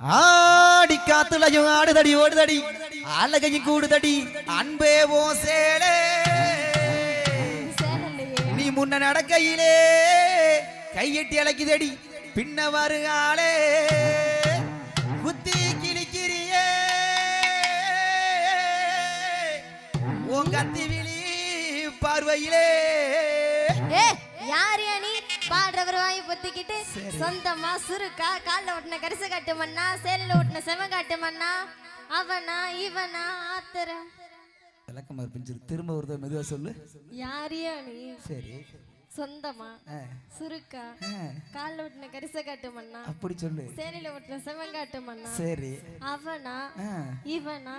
ஆடி காத்துலையும் ஆடுதடி ஓடுதடி. அழகையும் கூடுதடி. அன்பே ஓ சேலே. நீ முன்ன நடக்கையிலே கையெட்டி அழைக்குதடி. பின்ன வருகாலே குத்தி கிளிக்கிறியே உன் கத்தி விழி பார்வையிலே. யார் நீ? பாடுறவர் வாங்கி பொத்திக்கிட்டு சொந்தமா சுருக்கா கால்ல ஒட்டின கரிசை காட்டு மண்ணா சேலையில ஒட்டின செம காட்டு மண்ணா? அவனா இவனா ஆத்திரம். விளக்கமா திரும்ப ஒரு மெதுவா சொல்லு. யாரியா நீ? சரி. சொந்தமா? சுருக்கா? கால்ல ஒட்டின கரிசை காட்டு மண்ணா? அப்படி சொல்லு. சேலையில ஒட்டின செவங்காட்டு மண்ணா? சரி. அவனா? இவனா.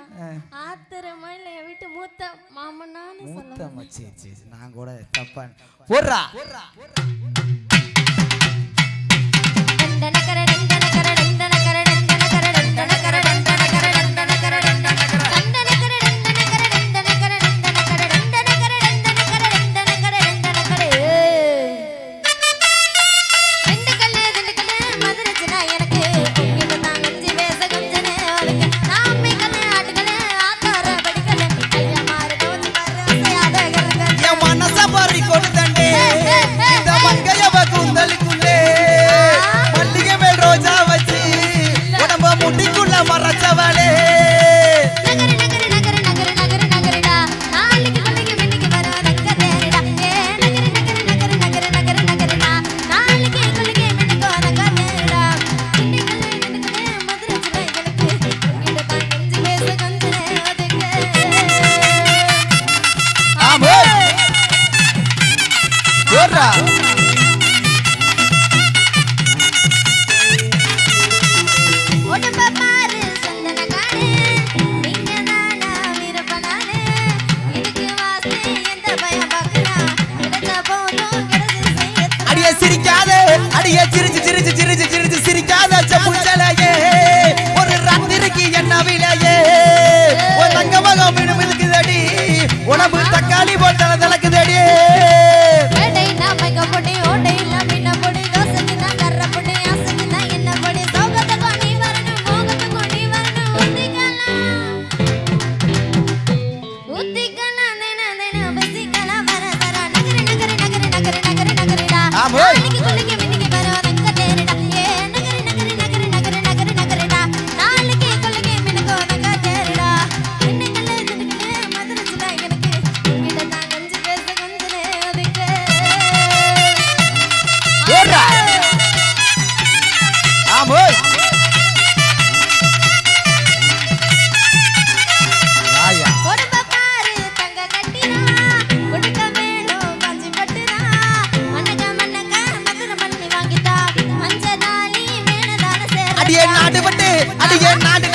ஆத்திரமா இல்ல என் வீட்டு மூத்த மாமனான்னு சொல்ல மூத்தம்மா சரி நான் கூட தப்பா போடுறா. டண்டனக்கர டண்டனக்கர செய்ய அடிய சிரிக்காத அடிய போலாம் போய் அடியே நாடு பட்டு அடியே நாடு